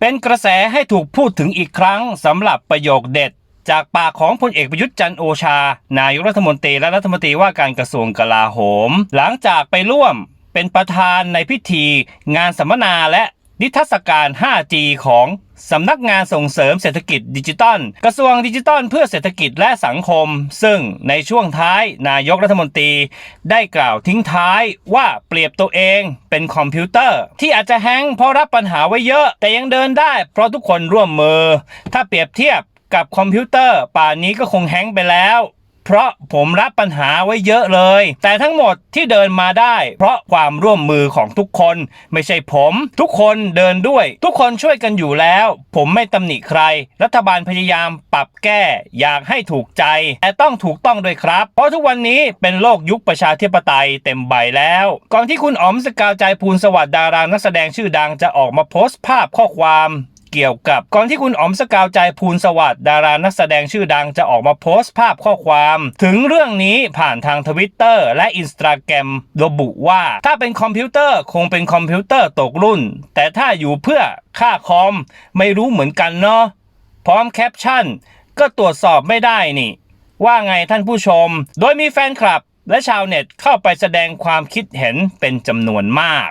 เป็นกระแสให้ถูกพูดถึงอีกครั้งสำหรับประโยคเด็ด จากปากของพลเอกประยุทธ์จันโอชา นายกรัฐมนตรีและรัฐมนตรีว่าการกระทรวงกลาโหม หลังจากไปร่วมเป็นประธานในพิธี งานสัมมนาและนิทรรศการ 5G ของ สำนักงานส่งเสริมเศรษฐกิจดิจิทัลกระทรวงดิจิทัลเพื่อเศรษฐกิจและสังคม ซึ่งในช่วงท้ายนายกรัฐมนตรี ได้กล่าวทิ้งท้ายว่าเปรียบตัวเองเป็นคอมพิวเตอร์ ที่อาจจะแฮงก์เพราะรับปัญหาไว้เยอะ แต่ยังเดินได้เพราะทุกคนร่วมมือ ถ้าเปรียบเทียบกับคอมพิวเตอร์ ป่านนี้ก็คงแฮงก์ไปแล้ว เพราะผมรับปัญหาไว้เยอะเลย แต่ทั้งหมดที่เดินมาได้ เพราะความร่วมมือของทุกคน ไม่ใช่ผม ทุกคนเดินด้วย ทุกคนช่วยกันอยู่แล้ว ผมไม่ตำหนิใคร รัฐบาลพยายามปรับแก้ อยากให้ถูกใจ แต่ต้องถูกต้องด้วยครับ เพราะทุกวันนี้เป็นโลกยุคประชาธิปไตยเต็มใบแล้ว ก่อนที่คุณอ๋อมสกาวใจภูลสวัสดิ์ดารานักแสดงชื่อดังจะออกมาโพสต์ภาพข้อความ เกี่ยวกับ ก่อนที่คุณอ๋อมสกาวใจภูลสวัสดิ์ดารานักแสดงชื่อดังจะออกมาโพสต์ภาพข้อความ ถึงเรื่องนี้ผ่านทางทวิตเตอร์และอินสตาแกรมระบุว่า ถ้าเป็นคอมพิวเตอร์คงเป็นคอมพิวเตอร์ตกรุ่น แต่ถ้าอยู่เพื่อค่าคอม ไม่รู้เหมือนกันเนาะพร้อมแคปชั่น ก็ตรวจสอบไม่ได้นี่ ว่าไงท่านผู้ชม โดยมีแฟนคลับและชาวเน็ตเข้าไปแสดงความคิดเห็นเป็นจำนวนมาก